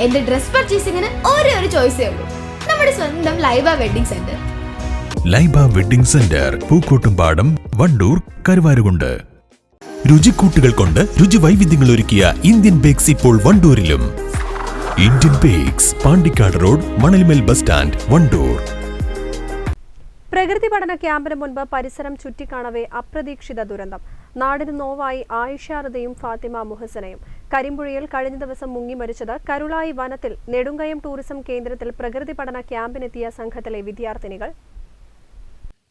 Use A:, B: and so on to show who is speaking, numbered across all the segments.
A: എന്റെ ഡ്രസ് പർച്ചേസിംഗിന് ഒരേ ഒരു ചോയ്സേ ഉള്ളൂ. നമ്മുടെ സ്വന്തം Laiba wedding centre.
B: Laiba wedding centre Pookkottumpadam Wandoor Karuvarakundu. രുചിക്കൂട്ടുകൾ കൊണ്ട് രുചി വൈവിധ്യങ്ങൾ ഒരുക്കിയ ഇന്ത്യൻ ബേക്സ് ഇപ്പോൾ വണ്ടൂരിലും. Indian bakes Pandikkad road Manalmel bus stand Wandoor.
C: പ്രകൃതി പഠന ക്യാമ്പിന് മുൻപ് പരിസരം ചുറ്റിക്കാണവേ അപ്രതീക്ഷിത ദുരന്തം. നാടിന് നോവായി ആയിഷാറതയും ഫാത്തിമ മുഹസനയും. കരിമ്പുഴയിൽ കഴിഞ്ഞ ദിവസം മുങ്ങി മരിച്ചത് കരുളായി വനത്തിൽ നെടുങ്കയം ടൂറിസം കേന്ദ്രത്തിൽ പ്രകൃതി പഠന ക്യാമ്പിനെത്തിയ സംഘത്തിലെ വിദ്യാർത്ഥിനികൾ.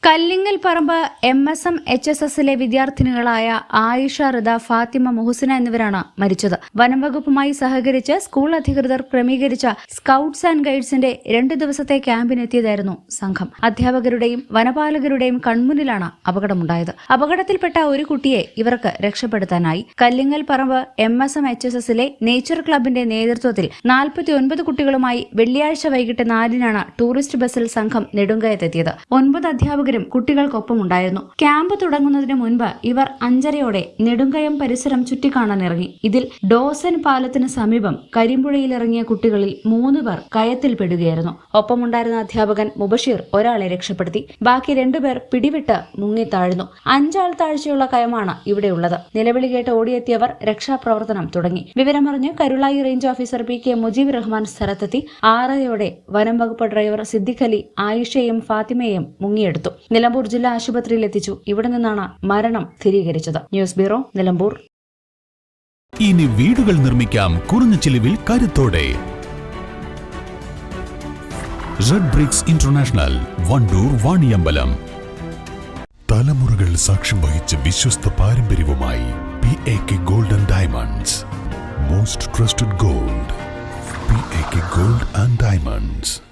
D: Kallingal Paramba M S M H S എസിലെ വിദ്യാർത്ഥിനികളായ ആയിഷ റിദ ഫാത്തിമ മുഹസിന എന്നിവരാണ് മരിച്ചത്. വനംവകുപ്പുമായി സഹകരിച്ച് സ്കൂൾ അധികൃതർ ക്രമീകരിച്ച സ്കൌട്ട്സ് ആൻഡ് ഗൈഡ്സിന്റെ രണ്ട് ദിവസത്തെ ക്യാമ്പിനെത്തിയതായിരുന്നു സംഘം. അധ്യാപകരുടെയും വനപാലകരുടെയും കൺമുന്നിലാണ് അപകടമുണ്ടായത്. അപകടത്തിൽപ്പെട്ട ഒരു കുട്ടിയെ ഇവർക്ക് രക്ഷപ്പെടുത്താനായി. Kallingal Paramba M S M H S എസിലെ നേച്ചർ ക്ലബിന്റെ നേതൃത്വത്തിൽ നാൽപ്പത്തിയൊൻപത് കുട്ടികളുമായി വെള്ളിയാഴ്ച വൈകിട്ട് നാലിനാണ് ടൂറിസ്റ്റ് ബസ്സിൽ സംഘം നെടുങ്കയത്തെത്തിയത്. ഒൻപത് അധ്യാപകരും കുട്ടികൾക്കൊപ്പം ഉണ്ടായിരുന്നു. ക്യാമ്പ് തുടങ്ങുന്നതിന് മുൻപ് ഇവർ അഞ്ചരയോടെ നെടുങ്കയം പരിസരം ചുറ്റിക്കാണാനിറങ്ങി ഇതിൽ ഡോസൻ പാലത്തിന് സമീപം കരിമ്പുഴയിൽ ഇറങ്ങിയ കുട്ടികളിൽ മൂന്ന് പേർ കയത്തിൽപ്പെടുകയായിരുന്നു ഒപ്പമുണ്ടായിരുന്ന അധ്യാപകൻ മുബഷീർ ഒരാളെ രക്ഷപ്പെടുത്തി. ബാക്കി രണ്ടുപേർ പിടിവിട്ട് മുങ്ങിത്താഴ്ന്നു അഞ്ചാൾ താഴ്ചയുള്ള കയമാണ് ഇവിടെയുള്ളത് നിലവിളി കേട്ട് ഓടിയെത്തിയവർ രക്ഷാപ്രവർത്തനം തുടങ്ങി. വിവരമറിഞ്ഞ് Karulai range officer P K Mujeeb Rahman സ്ഥലത്തെത്തി. ആറരയോടെ വനം വകുപ്പ് ഡ്രൈവർ സിദ്ദിഖലി ആയിഷയും ഫാത്തിമയെയും മുങ്ങിയെടുത്തു. നിലമ്പൂർ ജില്ലാ ആശുപത്രിയിൽ എത്തിച്ചു. ഇവിടെ നിന്നാണ് മരണം സ്ഥിരീകരിച്ചത്. News bureau Nilambur.
B: ഇനി വീടുകൾ നിർമ്മിക്കാം കുറഞ്ഞ ചിലവിൽ കരുത്തോടെ. ഇന്റർനാഷണൽ വണ്ടൂർ വാണിയമ്പലം. തലമുറകൾ സാക്ഷ്യം വഹിച്ച വിശ്വസ്ത പാരമ്പര്യവുമായി P A K golden diamonds most trusted gold P A K gold and diamonds